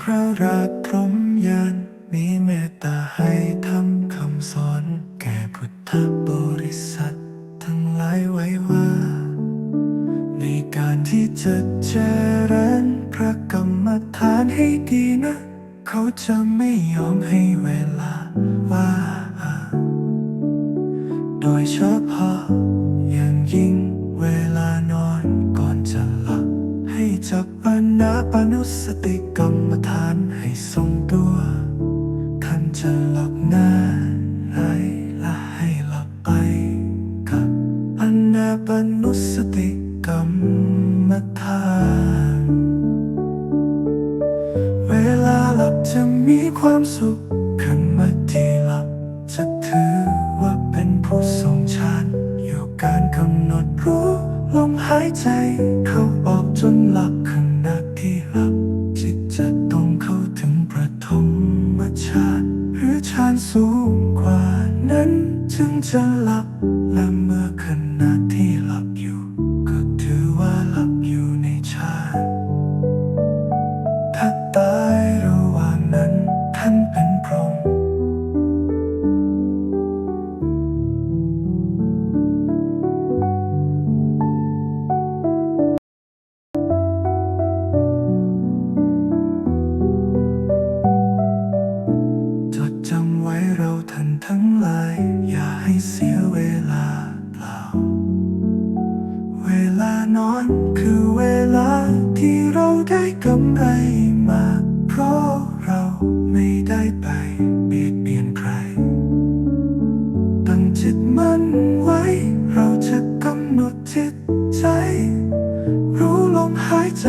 พระรักพรมยานมีเมตตาให้ทำคำสอน แก่พุทธบริษัท ทั้งหลายไว้ว่า ในการที่จะเจริญพระกรรมฐานให้ดีนะ เขาจะไม่ยอมให้เวลา อานาปานุสติกรรมฐานให้ทรงตัวท่านจะหลับหน้าไหลและให้หลับไปกับอานาปานุสติกรรมฐาน เวลาหลับจะมีความสุขขึ้นมาที่หลับจะถือว่าเป็นผู้ทรงฌานอยู่การกำหนดรู้ลมหายใจเข้าออกจนหลับ ชาติหรือชานสูงกว่านั้นจึงจะหลับและเมื่อขนาด นอน คือเวลาที่เราได้กำไรมา เพราะเราไม่ได้ไปเบียดเบียนใคร ตั้งจิตมั่นไว้ เราจะกำหนดจิตใจ รู้ลมหายใจ